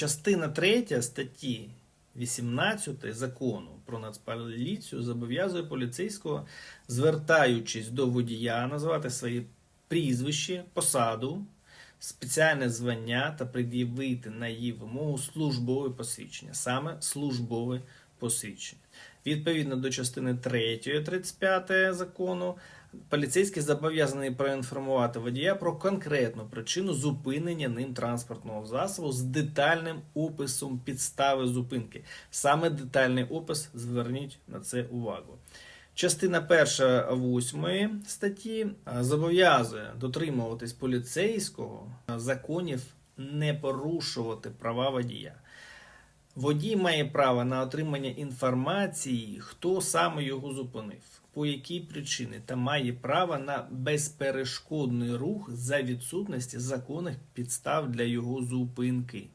Частина 3 статті 18 закону про нацполіцію зобов'язує поліцейського, звертаючись до водія, назвати свої прізвище, посаду, спеціальне звання та пред'явити на її вимогу службове посвідчення, саме службове посвідчення. Відповідно до частини 3 35 закону, поліцейський зобов'язаний проінформувати водія про конкретну причину зупинення ним транспортного засобу з детальним описом підстави зупинки. Саме детальний опис, зверніть на це увагу. Частина 1 8 статті зобов'язує дотримуватись поліцейського законів не порушувати права водія. Водій має право на отримання інформації, хто саме його зупинив, по якій причині, та має право на безперешкодний рух за відсутності законних підстав для його зупинки.